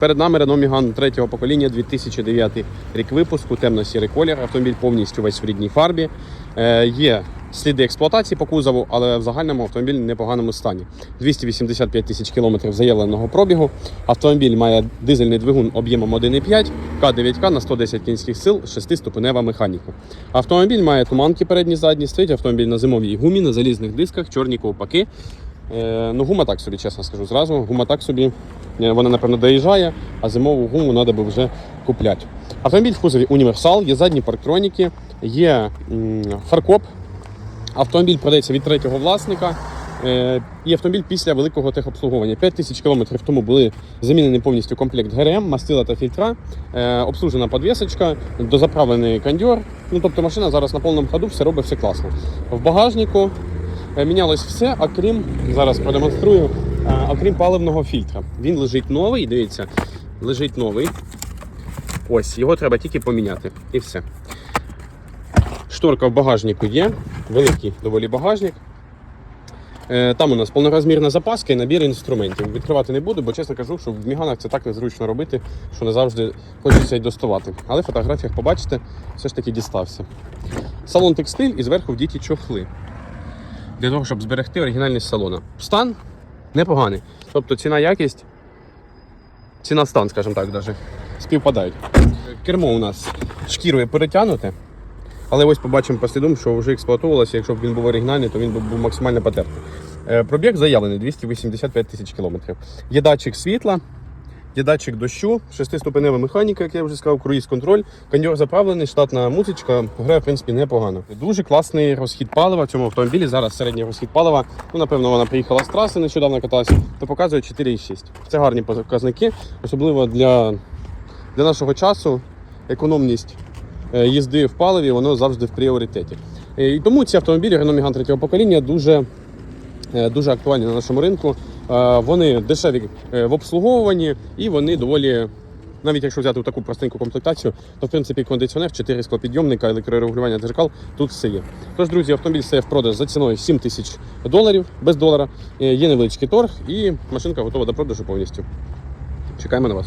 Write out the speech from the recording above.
Перед нами Renault Megane третього покоління 2009 рік випуску, темно-сірий колір. Автомобіль повністю весь в рідній фарбі. Е, є сліди експлуатації по кузову, але в загальному автомобіль в непоганому стані. 285 тисяч кілометрів заявленого пробігу. Автомобіль має дизельний двигун об'ємом 1,5, К9К на 110 кінських сил, 6-ступенева механіка. Автомобіль має туманки передні задні, стоїть автомобіль на зимовій гумі, на залізних дисках, чорні ковпаки. Е, ну, гума так собі, чесно скажу зразу. Гума так собі, вона, напевно, доїжджає, а зимову гуму треба би вже купляти. Автомобіль в кузові універсал, є задні парктроніки, є фаркоп. Автомобіль продається від третього власника. Е, І автомобіль після великого техобслуговування. 5 тисяч кілометрів тому були замінені повністю комплект ГРМ, мастила та фільтра, е, обслужена подвісочка, дозаправлений кондьор. Ну, тобто машина зараз на повному ходу, все робить, все класно. В багажнику Е, Мінялось все, окрім зараз продемонструю, окрім паливного фільтра. Він лежить новий, дивіться, лежить новий. Ось, його треба тільки поміняти. І все. Шторка в багажнику є, великий доволі багажник. Е, Там у нас повнорозмірна запаска і набір інструментів. Відкривати не буду, бо чесно кажу, що в міганах це так незручно робити, що не завжди хочеться й доставати. Але в фотографіях побачите, все ж таки дістався. Салон текстиль і зверху вдіті чохли для того, щоб зберегти оригінальність салона. Стан непоганий. Тобто ціна якість, ціна стан, скажімо так, навіть, співпадають. Кермо у нас шкірою перетягнуте. Але ось побачимо послідом, що вже експлуатувалося. Якщо б він був оригінальний, то він був максимально потертий. Е, Пробіг заявлений 285 тисяч кілометрів. Є датчик світла, є датчик дощу, шестиступенева механіка, як я вже сказав, круїз-контроль, кондьор заправлений, штатна музичка, грає, в принципі, непогано. Дуже класний розхід палива в цьому автомобілі. Зараз середній розхід палива. Ну, напевно, вона приїхала з траси, нещодавно каталася, то показує 4,6. Це гарні показники, особливо для, для нашого часу. Економність е, їзди в паливі, воно завжди в пріоритеті. Е, І тому ці автомобілі Renault Megane третього покоління дуже е, дуже актуальні на нашому ринку. Вони дешеві е, в обслуговуванні і вони доволі. Навіть якщо взяти таку простеньку комплектацію, то в принципі кондиціонер, 4 склопідйомника, електрорегулювання дзеркал, тут все є. Тож, друзі, автомобіль стає в продаж за ціною 7 тисяч доларів без долара. Е, Є невеличкий торг і машинка готова до продажу повністю. Чекаємо на вас.